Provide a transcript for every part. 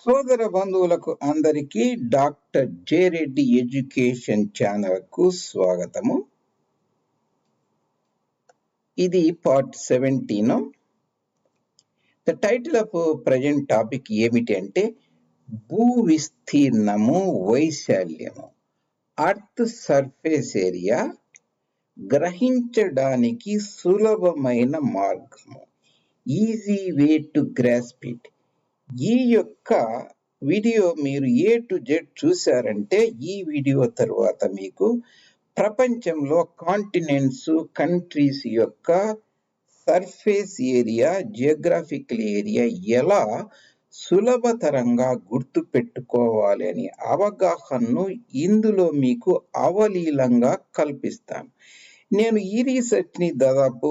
సోదర బంధువులకు అందరికీ డాక్టర్ జే రెడ్డి ఎడ్యుకేషన్ ఛానల్కు స్వాగతము. ఇది part seventeen. The title of present topic ఏమిటి అంటే భూ విస్తీర్ణము వైశాల్యము. అర్త్ సర్ఫేస్ ఏరియా గ్రహించడానికి సులభమైన మార్గము. Easy way to grasp it ఈ యొక్క వీడియో మీరు ఏ టు జెడ్ చూసారంటే ఈ వీడియో తర్వాత మీకు ప్రపంచంలో కాంటినెంట్స్ కంట్రీస్ యొక్క సర్ఫేస్ ఏరియా జియోగ్రాఫికల్ ఏరియా ఎలా సులభతరంగా గుర్తు పెట్టుకోవాలి అని అవగాహనను ఇందులో మీకు అవలీలంగా కల్పిస్తాను. నేను ఈ రీసెర్చ్ని దాదాపు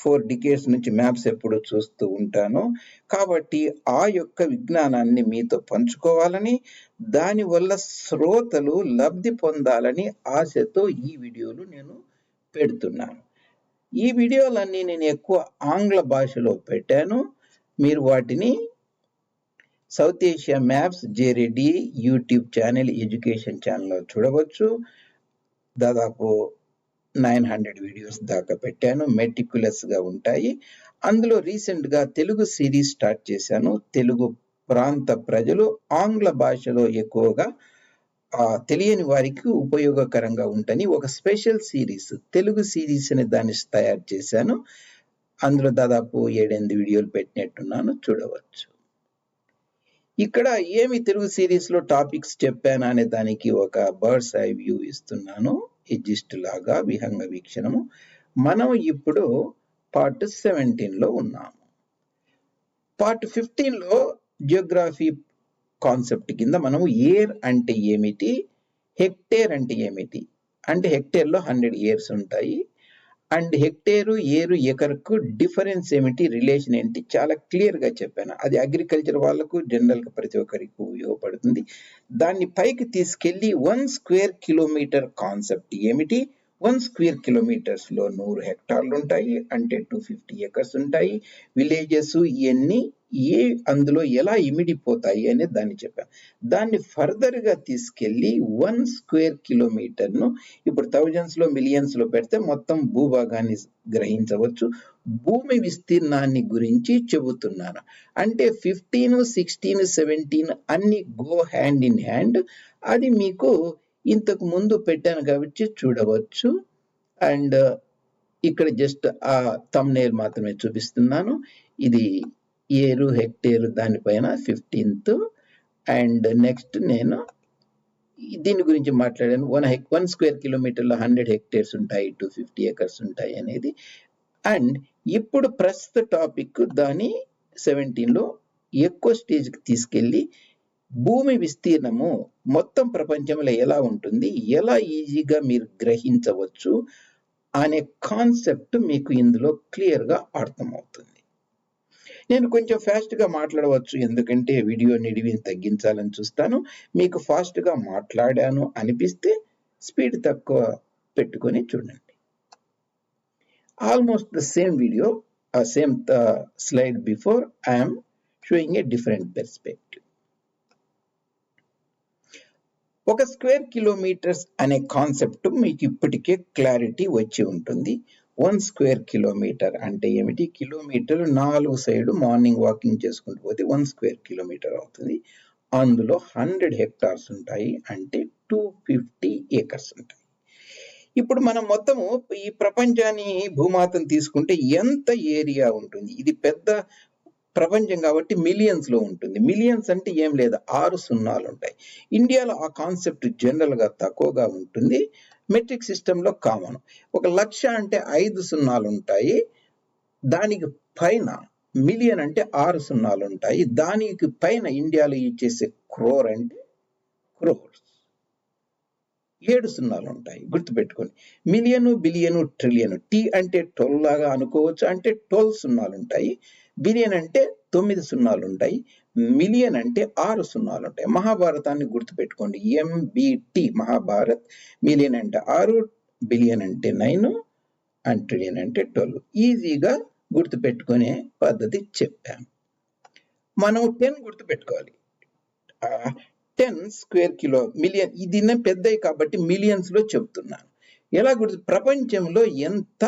ఫోర్ డికేట్స్ నుంచి మ్యాప్స్ ఎప్పుడు చూస్తూ ఉంటాను. కాబట్టి ఆ యొక్క విజ్ఞానాన్ని మీతో పంచుకోవాలని దానివల్ల శ్రోతలు లబ్ధి పొందాలని ఆశతో ఈ వీడియోలు నేను పెడుతున్నాను. ఈ వీడియోలన్నీ నేను ఎక్కువ ఆంగ్ల భాషలో పెట్టాను. మీరు వాటిని south Asia maps Jreddy YouTube channel education ఛానల్లో చూడవచ్చు. దాదాపు నైన్ హండ్రెడ్ వీడియోస్ దాకా పెట్టాను. మెటిక్యులస్గా ఉంటాయి. అందులో రీసెంట్గా తెలుగు సిరీస్ స్టార్ట్ చేశాను. తెలుగు ప్రాంత ప్రజలు ఆంగ్ల భాషలో ఎక్కువగా తెలియని వారికి ఉపయోగకరంగా ఉంటని ఒక స్పెషల్ సిరీస్ తెలుగు సిరీస్ అనే దాన్ని తయారు చేశాను. అందులో దాదాపు ఏడెనిమిది వీడియోలు పెట్టినట్టున్నాను. చూడవచ్చు. ఇక్కడ ఏమి తెలుగు సిరీస్లో టాపిక్స్ చెప్పాను అనే దానికి ఒక బర్డ్స్ ఐ వ్యూ ఇస్తున్నాను. ఎజిస్ట్ లాగా విహంగ వీక్షణము. మనం ఇప్పుడు పార్ట్ సెవెంటీన్లో ఉన్నాము. పార్ట్ ఫిఫ్టీన్లో జియోగ్రఫీ కాన్సెప్ట్ కింద మనము ఏర్ అంటే ఏమిటి? హెక్టేర్ అంటే ఏమిటి? అంటే హెక్టేర్లో హండ్రెడ్ ఇయర్స్ ఉంటాయి. అండ్ హెక్టేరు ఏరు ఎకరకు డిఫరెన్స్ ఏమిటి? రిలేషన్ ఏంటి? చాలా క్లియర్గా చెప్పాను. అది అగ్రికల్చర్ వాళ్ళకు జనరల్గా ప్రతి ఒక్కరికి ఉపయోగపడుతుంది. దాన్ని పైకి తీసుకెళ్ళి వన్ స్క్వేర్ కిలోమీటర్ కాన్సెప్ట్ ఏమిటి? వన్ స్క్వేర్ కిలోమీటర్స్లో నూరు హెక్టార్లు ఉంటాయి అంటే టూ ఫిఫ్టీ ఎకర్స్ ఉంటాయి. విలేజెస్ ఇవన్నీ ఏ అందులో ఎలా ఇమిడిపోతాయి అనేది దాన్ని చెప్పాను. దాన్ని ఫర్దర్గా వన్ స్క్వేర్ కిలోమీటర్ను ఇప్పుడు థౌజండ్స్లో మిలియన్స్లో పెడితే మొత్తం భూభాగాన్ని గ్రహించవచ్చు. భూమి విస్తీర్ణాన్ని గురించి చెబుతున్నాను అంటే ఫిఫ్టీన్ సిక్స్టీన్ సెవెంటీన్ అన్ని గో హ్యాండ్ ఇన్ హ్యాండ్ అది మీకు ఇంతకు ముందు పెట్టాను కాబట్టి చూడవచ్చు. అండ్ ఇక్కడ జస్ట్ ఆ తమ్నేల్ మాత్రమే చూపిస్తున్నాను. ఇది ఏరు హెక్టేరు దానిపైన ఫిఫ్టీన్త్ అండ్ నెక్స్ట్ నేను దీని గురించి మాట్లాడాను. వన్ హెక్ వన్ స్క్వేర్ కిలోమీటర్లో హండ్రెడ్ హెక్టేర్స్ ఉంటాయి టూ ఫిఫ్టీ ఎకర్స్ ఉంటాయి అనేది. అండ్ ఇప్పుడు ప్రస్తుత టాపిక్ దాని సెవెంటీన్లో ఎక్కువ స్టేజ్కి తీసుకెళ్ళి భూమి విస్తీర్ణము మొత్తం ప్రపంచంలో ఎలా ఉంటుంది ఎలా ఈజీగా మీరు గ్రహించవచ్చు అనే కాన్సెప్ట్ మీకు ఇందులో క్లియర్గా అర్థమవుతుంది. నేను కొంచెం ఫాస్ట్గా మాట్లాడవచ్చు. ఎందుకంటే వీడియో నిడివిని తగ్గించాలని చూస్తాను. మీకు ఫాస్ట్గా మాట్లాడాను అనిపిస్తే స్పీడ్ తక్కువ పెట్టుకొని చూడండి. Almost the same video same slide before I'm showing a different perspective ఒక స్క్వేర్ కిలోమీటర్స్ అనే కాన్సెప్ట్ మీకు ఇప్పటికే క్లారిటీ వచ్చి ఉంటుంది. వన్ స్క్వేర్ కిలోమీటర్ అంటే ఏమిటి? కిలోమీటర్ నాలుగు సైడ్ మార్నింగ్ వాకింగ్ చేసుకుంటూ పోతే వన్ స్క్వేర్ కిలోమీటర్ అవుతుంది. అందులో హండ్రెడ్ హెక్టార్స్ ఉంటాయి అంటే టూ ఫిఫ్టీ ఏకర్స్ ఉంటాయి. ఇప్పుడు మనం మొత్తము ఈ ప్రపంచాన్ని భూమాతను తీసుకుంటే ఎంత ఏరియా ఉంటుంది? ఇది పెద్ద ప్రపంచం కాబట్టి మిలియన్స్లో ఉంటుంది. మిలియన్స్ అంటే ఏం లేదు ఆరు సున్నాలు ఉంటాయి. ఇండియాలో ఆ కాన్సెప్ట్ జనరల్గా తక్కువగా ఉంటుంది. మెట్రిక్ సిస్టంలో కామన్ ఒక లక్ష అంటే ఐదు సున్నాలు ఉంటాయి. దానికి పైన మిలియన్ అంటే ఆరు సున్నాలు ఉంటాయి. దానికి పైన ఇండియాలో ఇచ్చేసే క్రోర్ అంటే క్రోర్స్ ఏడు సున్నాలు ఉంటాయి. గుర్తుపెట్టుకోండి. మిలియను బిలియను ట్రిలియను టీ అంటే ట్వెల్వ్ లాగా అనుకోవచ్చు. అంటే ట్వెల్వ్ సున్నాలు ఉంటాయి. బిలియన్ అంటే తొమ్మిది సున్నాలు ఉంటాయి మిలియన్ అంటే ఆరు సున్నాలు ఉంటాయి మహాభారతాన్ని గుర్తుపెట్టుకోండి. ఎంబిటి మహాభారత్. మిలియన్ అంటే ఆరు బిలియన్ అంటే నైన్ అండ్ ట్రిలియన్ అంటే ట్వెల్వ్. ఈజీగా గుర్తుపెట్టుకునే పద్ధతి చెప్పాను మనం టెన్ గుర్తుపెట్టుకోవాలి. Ten square kilo million. ఇది పెద్దవి కాబట్టి మిలియన్స్లో చెప్తున్నాను. ఎలా గుర్తు ప్రపంచంలో ఎంత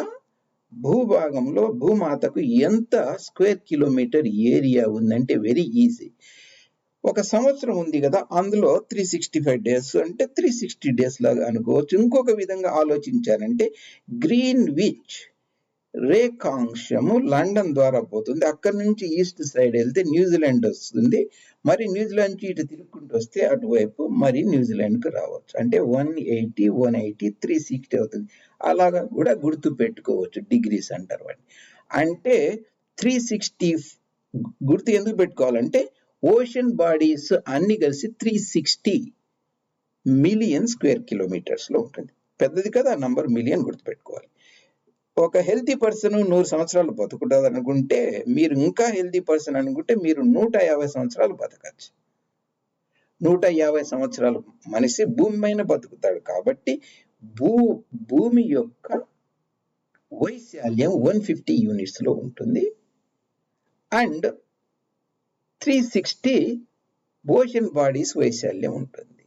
భూభాగంలో భూమాతకు ఎంత స్క్వేర్ కిలోమీటర్ ఏరియా ఉందంటే వెరీ ఈజీ. ఒక సంవత్సరం ఉంది కదా అందులో త్రీ సిక్స్టీ ఫైవ్ డేస్ అంటే త్రీ సిక్స్టీ డేస్ లాగా అనుకోవచ్చు. ఇంకొక విధంగా ఆలోచించారంటే గ్రీన్ విచ్ రేఖాంశము లండన్ ద్వారా పోతుంది. అక్కడి నుంచి ఈస్ట్ సైడ్ వెళ్తే న్యూజిలాండ్ వస్తుంది. మరి న్యూజిలాండ్ నుంచి ఇటు తిరుక్కుంటూ వస్తే అటువైపు మరి న్యూజిలాండ్కు రావచ్చు. అంటే one eighty one eighty three sixty అవుతుంది. అలాగా కూడా గుర్తు పెట్టుకోవచ్చు డిగ్రీస్ అంటారు వాటిని. అంటే త్రీ సిక్స్టీ గుర్తు ఎందుకు పెట్టుకోవాలంటే ఓషన్ బాడీస్ అన్ని కలిసి త్రీ సిక్స్టీ మిలియన్ స్క్వేర్ కిలోమీటర్స్లో ఉంటుంది. పెద్దది కదా నంబర్ మిలియన్ గుర్తుపెట్టుకోవాలి ఒక హెల్తీ పర్సన్ నూరు సంవత్సరాలు బతుకుంటుంది అనుకుంటే మీరు ఇంకా హెల్తీ పర్సన్ అనుకుంటే మీరు నూట యాభై సంవత్సరాలు బతకచ్చు. నూట యాభై సంవత్సరాలు మనిషి భూమి పైన బతుకుతాడు కాబట్టి భూ భూమి యొక్క వైశాల్యం వన్ ఫిఫ్టీ యూనిట్స్లో ఉంటుంది. And three sixty ocean bodies వైశాల్యం ఉంటుంది.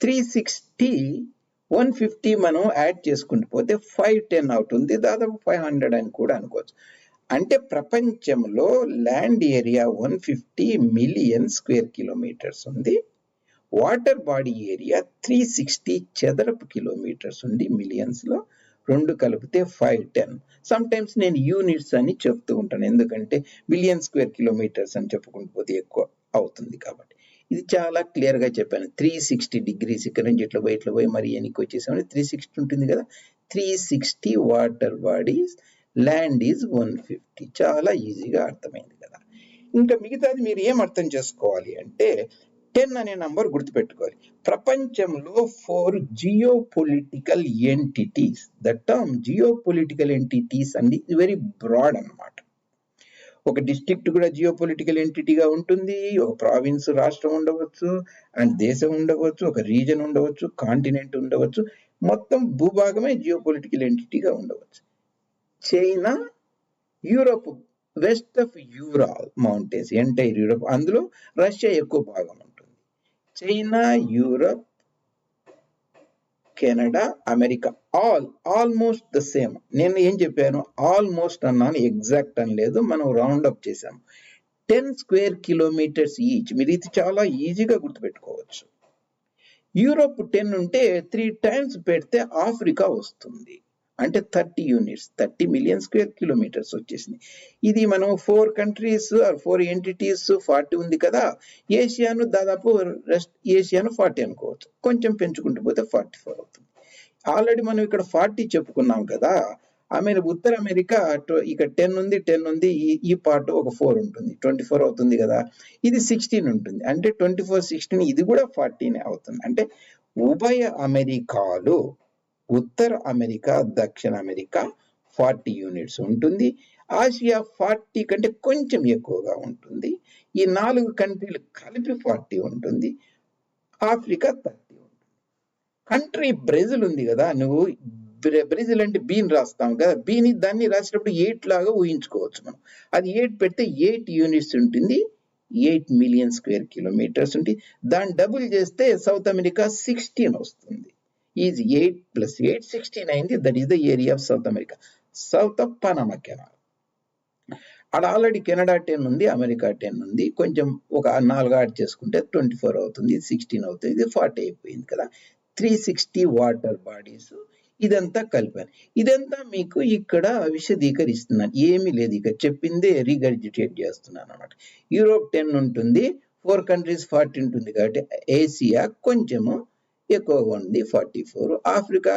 త్రీ సిక్స్టీ వన్ ఫిఫ్టీ మనం యాడ్ చేసుకుంటూ పోతే ఫైవ్ టెన్ అవుతుంది. దాదాపు ఫైవ్ హండ్రెడ్ అని కూడా అనుకోవచ్చు. అంటే ప్రపంచంలో land area one fifty million square kilometers ఉంది. Water body area three sixty చదరపు కిలోమీటర్స్ ఉంది మిలియన్స్లో. రెండు కలిపితే ఫైవ్ టెన్. సమ్ టైమ్స్ నేను యూనిట్స్ అని చెప్తూ ఉంటాను. ఎందుకంటే మిలియన్ స్క్వేర్ కిలోమీటర్స్ అని చెప్పుకుంటూ పోతే ఎక్కువ అవుతుంది కాబట్టి. ఇది చాలా క్లియర్గా చెప్పాను. త్రీ సిక్స్టీ డిగ్రీస్ ఇక్కడ నుంచి ఇట్లా పోయి ఇట్లా పోయి మరి ఎనికి వచ్చేసామని త్రీ సిక్స్టీ ఉంటుంది కదా. Three sixty water bodies land is one fifty చాలా ఈజీగా అర్థమైంది కదా. ఇంకా మిగతాది మీరు ఏం అర్థం చేసుకోవాలి అంటే టెన్ అనే నంబర్ గుర్తుపెట్టుకోవాలి. ప్రపంచంలో four geo political entities the term geo political entities అండి వెరీ బ్రాడ్ అన్నమాట. ఒక డిస్ట్రిక్ట్ కూడా జియో పొలిటికల్ ఎంటిటీగా ఉంటుంది ఒక ప్రావిన్స్ రాష్ట్రం ఉండవచ్చు అండ్ దేశం ఉండవచ్చు ఒక రీజన్ ఉండవచ్చు కాంటినెంట్ ఉండవచ్చు మొత్తం భూభాగమే జియో పొలిటికల్ ఎంటిటీగా ఉండవచ్చు. China Europe west of Ural mountains entire Europe అందులో రష్యా ఎక్కువ భాగం ఉంటుంది. China Europe Canada America. All almost the same నేను ఏం చెప్పాను? ఆల్మోస్ట్ అన్నాను ఎగ్జాక్ట్ అని లేదు. మనం రౌండ్ అప్ చేసాము టెన్ స్క్వేర్ కిలోమీటర్స్ ఈచ్ మీరు ఇది చాలా ఈజీగా గుర్తుపెట్టుకోవచ్చు. యూరోప్ టెన్ ఉంటే త్రీ టైమ్స్ పెడితే ఆఫ్రికా వస్తుంది. అంటే thirty units thirty million square kilometers వచ్చేసింది. ఇది మనం four countries four entities forty ఉంది కదా ఏషియాను దాదాపు రెస్ట్ ఏషియాను ఫార్టీ అనుకోవచ్చు. కొంచెం పెంచుకుంటూ పోతే ఫార్టీ ఫోర్ అవుతుంది. ఆల్రెడీ మనం ఇక్కడ ఫార్టీ చెప్పుకున్నాం కదా ఆమెను ఉత్తర అమెరికా ఇక్కడ టెన్ ఉంది టెన్ ఉంది ఈ ఈ పార్ట్ ఒక ఫోర్ ఉంటుంది. ట్వంటీ ఫోర్ అవుతుంది కదా ఇది సిక్స్టీన్ ఉంటుంది. అంటే ట్వంటీ ఫోర్ సిక్స్టీన్ ఇది కూడా ఫార్టీనే అవుతుంది. అంటే ఉభయ అమెరికాలు ఉత్తర అమెరికా దక్షిణ అమెరికా ఫార్టీ యూనిట్స్ ఉంటుంది. ఆసియా ఫార్టీ కంటే కొంచెం ఎక్కువగా ఉంటుంది. ఈ నాలుగు కంట్రీలు కలిపి ఫార్టీ ఉంటుంది. ఆఫ్రికా థర్టీ ఉంటుంది. కంట్రీ బ్రెజిల్ ఉంది కదా నువ్వు బ్రె- బ్రెజిల్ అంటే బీన్ రాస్తాం కదా బీని దాన్ని రాసేటప్పుడు ఎయిట్ లాగా ఊహించుకోవచ్చు మనం. అది ఎయిట్ పెడితే ఎయిట్ యూనిట్స్ ఉంటుంది. ఎయిట్ మిలియన్ స్క్వేర్ కిలోమీటర్స్ ఉంటుంది. దాన్ని డబుల్ చేస్తే సౌత్ అమెరికా సిక్స్టీన్ వస్తుంది. Is eight plus eight sixteen అయింది that is the area of South America south of Panama canal అక్కడ ఆల్రెడీ కెనడా టెన్ ఉంది అమెరికా టెన్ ఉంది. కొంచెం ఒక నాలుగు యాడ్ చేసుకుంటే ట్వంటీ ఫోర్ అవుతుంది సిక్స్టీన్ అవుతుంది ఇది ఫార్టీ అయిపోయింది కదా. త్రీ సిక్స్టీ వాటర్ బాడీస్ ఇదంతా కలిపాను ఇదంతా మీకు ఇక్కడ విశదీకరిస్తున్నాను ఏమీ లేదు ఇక. చెప్పిందే రీగర్జిటేట్ చేస్తున్నాను అనమాట యూరోప్ టెన్ ఉంటుంది ఫోర్ కంట్రీస్ ఫార్టీ ఉంటుంది కాబట్టి ఏసియా కొంచెము ఎక్కువగా ఉంది ఫార్టీ ఫోర్ ఆఫ్రికా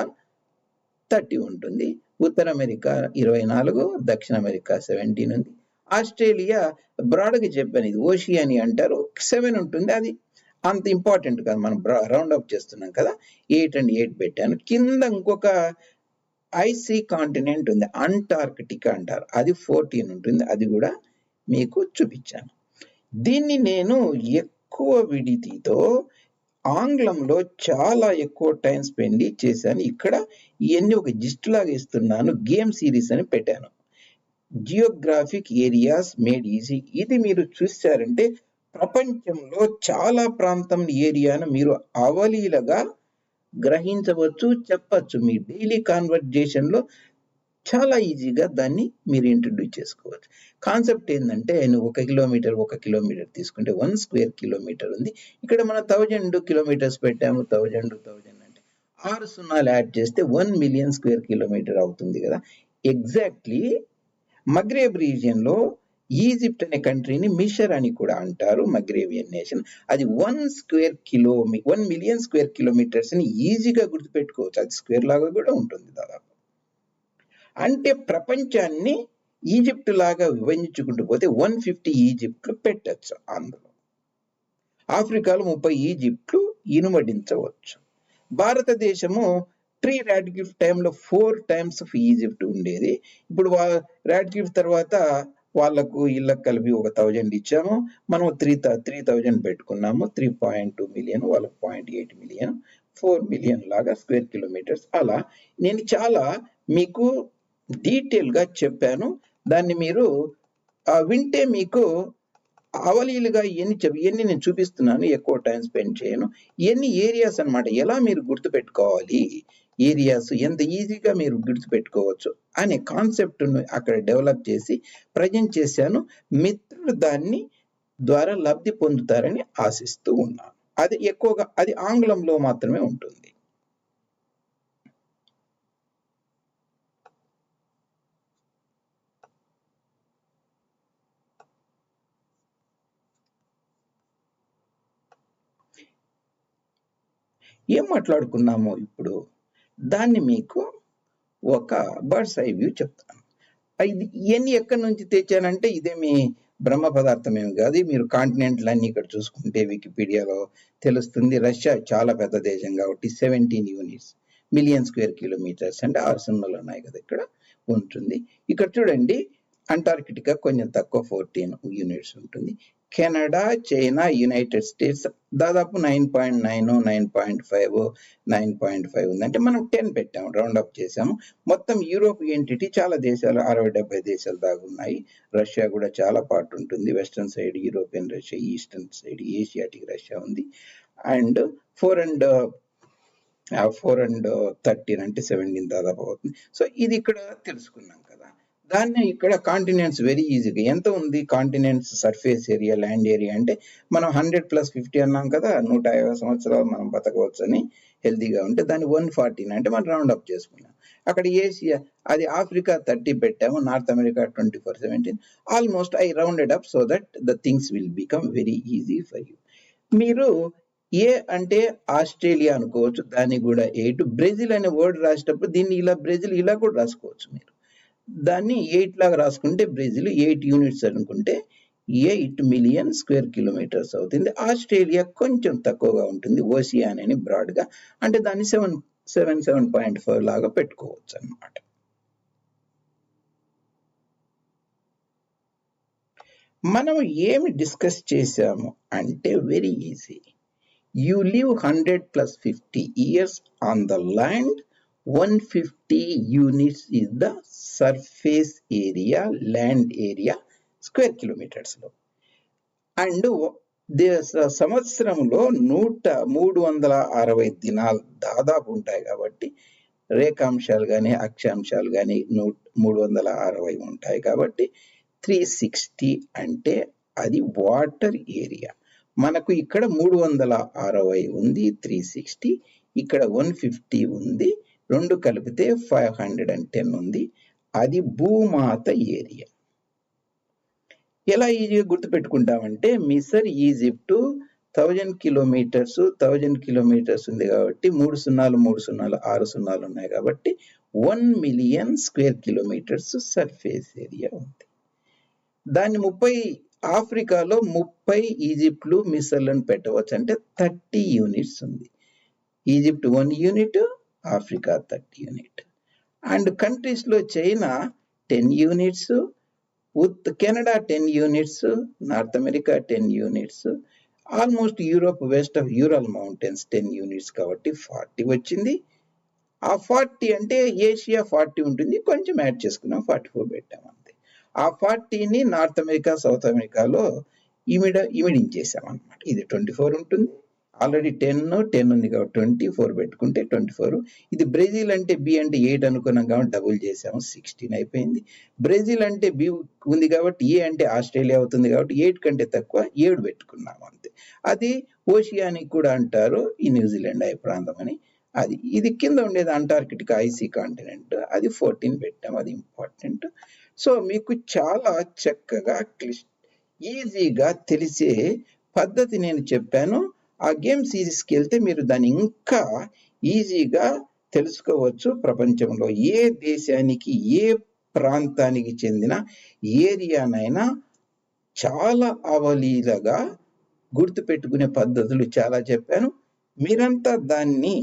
థర్టీ ఉంటుంది. ఉత్తర అమెరికా ఇరవై నాలుగు దక్షిణ అమెరికా సెవెంటీన్ ఉంది. ఆస్ట్రేలియా బ్రాడ్గా చెప్పాను ఇది ఓషియాని అంటారు సెవెన్ ఉంటుంది. అది అంత ఇంపార్టెంట్ కాదు. మనం రౌండ్ అప్ చేస్తున్నాం కదా. ఎయిట్ అండ్ ఎయిట్ పెట్టాను. కింద ఇంకొక ఐసీ కాంటినెంట్ ఉంది అంటార్కిటికా అంటారు. అది ఫోర్టీన్ ఉంటుంది. అది కూడా మీకు చూపించాను. దీన్ని నేను ఎక్కువ విడితితో ఆంగ్లంలో చాలా ఎక్కువ టైం స్పెండ్ చేశాను. ఇక్కడ ఇవన్నీ ఒక జిస్ట్ లాగా ఇస్తున్నాను. గేమ్ సిరీస్ అని పెట్టాను. Geographic areas made easy. ఇది మీరు చూసారంటే ప్రపంచంలో చాలా ప్రాంతం ఏరియాను మీరు అవలీలగా గ్రహించవచ్చు చెప్పచ్చు. మీ డైలీ కాన్వర్జేషన్లో చాలా ఈజీగా దాన్ని మీరు ఇంట్రడ్యూస్ చేసుకోవచ్చు. కాన్సెప్ట్ ఏంటంటే నువ్వు ఒక కిలోమీటర్ ఒక కిలోమీటర్ తీసుకుంటే వన్ స్క్వేర్ కిలోమీటర్ ఉంది. ఇక్కడ మనం థౌజండ్ కిలోమీటర్స్ పెట్టాము థౌజండ్ థౌజండ్ అంటే. ఆరు సున్నాలు యాడ్ చేస్తే వన్ మిలియన్ స్క్వేర్ కిలోమీటర్ అవుతుంది కదా. ఎగ్జాక్ట్లీ మగ్రేబ్ రీజియన్లో ఈజిప్ట్ అనే కంట్రీని మిషర్ అని కూడా అంటారు మగ్రేవియన్ నేషన్ అది వన్ స్క్వేర్ కిలోమీ వన్ మిలియన్ స్క్వేర్ కిలోమీటర్స్ని ఈజీగా గుర్తుపెట్టుకోవచ్చు. అది స్క్వేర్ లాగా కూడా ఉంటుంది దాదాపు. అంటే ప్రపంచాన్ని ఈజిప్ట్ లాగా విభజించుకుంటూ పోతే వన్ ఫిఫ్టీ ఈజిప్ట్లు పెట్టచ్చు అందులో. ఆఫ్రికాలో ముప్పై ఈజిప్ట్లు ఇనుమడించవచ్చు. భారతదేశము ప్రీ రాడ్గిఫ్ టైంలో ఫోర్ టైమ్స్ ఆఫ్ ఈజిప్ట్ ఉండేది. ఇప్పుడు వా రాడ్గిఫ్ తర్వాత వాళ్ళకు ఇళ్ళకి కలిపి ఒక థౌజండ్ ఇచ్చాము. మనం త్రీ త్రీ థౌజండ్ పెట్టుకున్నాము. త్రీ పాయింట్ టూ మిలియన్ వాళ్ళకి point eight million four million లాగా స్క్వేర్ కిలోమీటర్స్ అలా. నేను చాలా మీకు డీటెయిల్గా చెప్పాను. దాన్ని మీరు వింటే మీకు అవలీలుగా ఎన్ని ఎన్ని నేను చూపిస్తున్నాను ఎక్కువ టైం స్పెండ్ చేయను. ఎన్ని ఏరియాస్ అన్నమాట. ఎలా మీరు గుర్తుపెట్టుకోవాలి? ఏరియాస్ ఎంత ఈజీగా మీరు గుర్తుపెట్టుకోవచ్చు అనే కాన్సెప్ట్ను అక్కడ డెవలప్ చేసి ప్రజెంట్ చేశాను. మిత్రులు దాన్ని ద్వారా లబ్ధి పొందుతారని ఆశిస్తూ ఉన్నాను. అది ఎక్కువగా అది ఆంగ్లంలో మాత్రమే ఉంటుంది. ఏం మాట్లాడుకున్నామో ఇప్పుడు? దాన్ని మీకు ఒక బర్డ్స్ ఐ వ్యూ చెప్తాను. ఇది ఇవన్నీ ఎక్కడి నుంచి తెచ్చానంటే ఇదే మీ బ్రహ్మ పదార్థం ఏమి కాదు. మీరు మీరు కాంటినెంట్లన్నీ ఇక్కడ చూసుకుంటే వికీపీడియాలో తెలుస్తుంది. రష్యా చాలా పెద్ద దేశం కాబట్టి seventeen units million square kilometers అంటే ఆరు సున్నాలు ఉన్నాయి కదా ఇక్కడ ఉంటుంది. ఇక్కడ చూడండి అంటార్కిటికా కొంచెం తక్కువ ఫోర్టీన్ యూనిట్స్ ఉంటుంది. Canada China United States. దాదాపు nine point nine nine point five nine point five ఉంది. అంటే మనం టెన్ పెట్టాము రౌండ్ అప్ చేసాము మొత్తం యూరోప్ ఎంటిటీ చాలా దేశాలు అరవై డెబ్బై దేశాలు దాకా ఉన్నాయి. రష్యా కూడా చాలా పార్ట్ ఉంటుంది. Western side European Russia eastern side Asiatic Russia ఉంది. And four and four and thirteen అంటే సెవెంటీన్ దాదాపు అవుతుంది. సో ఇది ఇక్కడ తెలుసుకున్నాం. దాన్ని ఇక్కడ కాంటినెంట్స్ వెరీ ఈజీగా ఎంత ఉంది? Continents surface area land area అంటే మనం హండ్రెడ్ ప్లస్ ఫిఫ్టీ అన్నాం కదా నూట యాభై సంవత్సరాలు మనం బతకవచ్చు అని హెల్తీగా ఉంటే దాన్ని వన్ ఫార్టీ అంటే మనం రౌండ్ అప్ చేసుకున్నాం. అక్కడ ఏషియా అది ఆఫ్రికా థర్టీ పెట్టాము North America twenty four seventeen almost I rounded up so that the things will become very easy for you మీరు ఏ అంటే ఆస్ట్రేలియా అనుకోవచ్చు దాన్ని కూడా ఎయిట్ బ్రెజిల్ అనే వర్డ్ రాసేటప్పుడు దీన్ని ఇలా బ్రెజిల్ ఇలా కూడా రాసుకోవచ్చు మీరు. దాన్ని ఎయిట్ లాగా రాసుకుంటే బ్రెజిల్ ఎయిట్ యూనిట్స్ అనుకుంటే ఎయిట్ మిలియన్ స్క్వేర్ కిలోమీటర్స్ అవుతుంది. ఆస్ట్రేలియా కొంచెం తక్కువగా ఉంటుంది ఓసియాన్ అని బ్రాడ్గా. అంటే దాన్ని seven seven seven point five లాగా పెట్టుకోవచ్చు అన్నమాట. మనం ఏమి డిస్కస్ చేసాము అంటే very easy. You live hundred plus fifty years on the land 150 units is the surface area land area square kilometers లో. అండ్ uh, సంవత్సరంలో నూట మూడు వందల అరవై దినాలు దాదాపు ఉంటాయి కాబట్టి రేఖాంశాలు కానీ అక్షాంశాలు కానీ నూ మూడు వందల అరవై ఉంటాయి కాబట్టి త్రీ సిక్స్టీ అంటే అది వాటర్ ఏరియా. మనకు ఇక్కడ మూడు వందల అరవై ఉంది త్రీ సిక్స్టీ ఇక్కడ వన్ ఫిఫ్టీ ఉంది రెండు కలిపితే ఫైవ్ హండ్రెడ్ అండ్ టెన్ ఉంది. అది భూమాత ఏరియా. ఎలా ఈజీగా గుర్తుపెట్టుకుంటామంటే మిసర్ Egypt thousand kilometers thousand kilometers ఉంది కాబట్టి మూడు సున్నాలు మూడు సున్నాలు ఆరు సున్నాలు ఉన్నాయి కాబట్టి one million square kilometers surface area ఉంది. దాన్ని ముప్పై ఆఫ్రికాలో ముప్పై ఈజిప్ట్లు మిసర్లను పెట్టవచ్చు. అంటే థర్టీ యూనిట్స్ ఉంది. Egypt one unit Africa thirty unit. And కంట్రీస్లో చైనా టెన్ యూనిట్స్ ఉత్ Canada ten units North America ten units almost Europe west of Ural mountains ten units కాబట్టి ఫార్టీ వచ్చింది. ఆ ఫార్టీ అంటే ఏషియా ఫార్టీ ఉంటుంది. కొంచెం add చేసుకున్నాం ఫార్టీ ఫోర్ పెట్టాం అంతే. ఆ ఫార్టీని నార్త్ అమెరికా సౌత్ అమెరికాలో ఇమిడ ఇమిడించేసామన్నమాట ఇది ట్వంటీ ఫోర్ ఉంటుంది. ఆల్రెడీ టెన్ టెన్ ఉంది కాబట్టి ట్వంటీ ఫోర్ పెట్టుకుంటే ట్వంటీ ఫోర్ ఇది బ్రెజిల్ అంటే బి అంటే ఎయిట్ అనుకున్నాం కాబట్టి డబుల్ చేసాము సిక్స్టీన్ అయిపోయింది. బ్రెజిల్ అంటే బి ఉంది కాబట్టి ఏ అంటే ఆస్ట్రేలియా అవుతుంది కాబట్టి ఎయిట్ కంటే తక్కువ ఏడు పెట్టుకున్నాము అంతే. అది ఓషియానిక్ కూడా అంటారు ఈ న్యూజిలాండ్ అయ్యే ప్రాంతం అని. అది ఇది కింద ఉండేది అంటార్కిటిక్ ఐసీ కాంటినెంట్ అది ఫోర్టీన్ పెట్టాం అది ఇంపార్టెంట్ సో మీకు చాలా చక్కగా క్లిష్ ఈజీగా తెలిసే పద్ధతి నేను చెప్పాను. ఆ గేమ్ సిరీస్కి వెళ్తే మీరు దాన్ని ఇంకా ఈజీగా తెలుసుకోవచ్చు ప్రపంచంలో. ఏ దేశానికి ఏ ప్రాంతానికి చెందిన ఏరియానైనా చాలా అవలీలగా గుర్తుపెట్టుకునే పద్ధతులు చాలా చెప్పాను. మీరంతా దాన్ని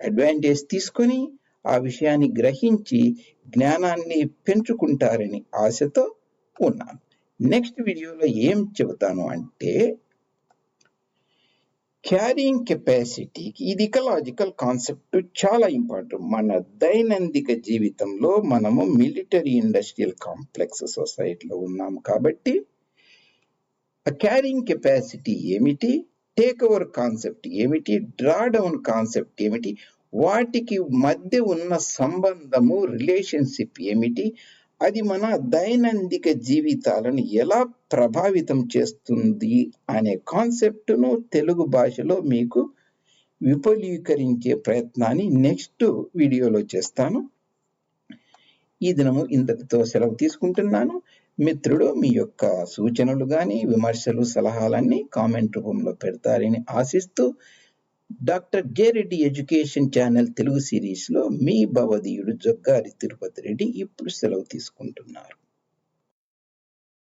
అడ్వాంటేజ్ తీసుకొని ఆ విషయాన్ని గ్రహించి జ్ఞానాన్ని పెంచుకుంటారని ఆశతో ఉన్నాను. నెక్స్ట్ వీడియోలో ఏం చెబుతాను అంటే క్యారింగ్ కెపాసిటీ ఇది ఇకలాజికల్ కాన్సెప్ట్ చాలా ఇంపార్టెంట్ మన దైనందిక జీవితంలో మనము మిలిటరీ ఇండస్ట్రియల్ కాంప్లెక్స్ సొసైటీలో ఉన్నాము కాబట్టి క్యారింగ్ కెపాసిటీ ఏమిటి? టేక్ ఓవర్ కాన్సెప్ట్ ఏమిటి? డ్రాడౌన్ కాన్సెప్ట్ ఏమిటి? వాటికి మధ్య ఉన్న సంబంధము రిలేషన్షిప్ ఏమిటి? అది మన దైనందిక జీవితాలను ఎలా ప్రభావితం చేస్తుంది అనే కాన్సెప్ట్ను తెలుగు భాషలో మీకు విపులీకరించే ప్రయత్నాన్ని నెక్స్ట్ వీడియోలో చేస్తాను. ఈ దినము ఇంతటితో సెలవు తీసుకుంటున్నాను. మిత్రుడు మీ యొక్క సూచనలు కానీ విమర్శలు సలహాలన్నీ కామెంట్ రూపంలో పెడతారని ఆశిస్తూ doctor J Reddy education channel Telugu సిరీస్లో మీ భవదీయుడు జగ్గారి తిరుపతి రెడ్డి ఇప్పుడు సెలవు తీసుకుంటున్నారు.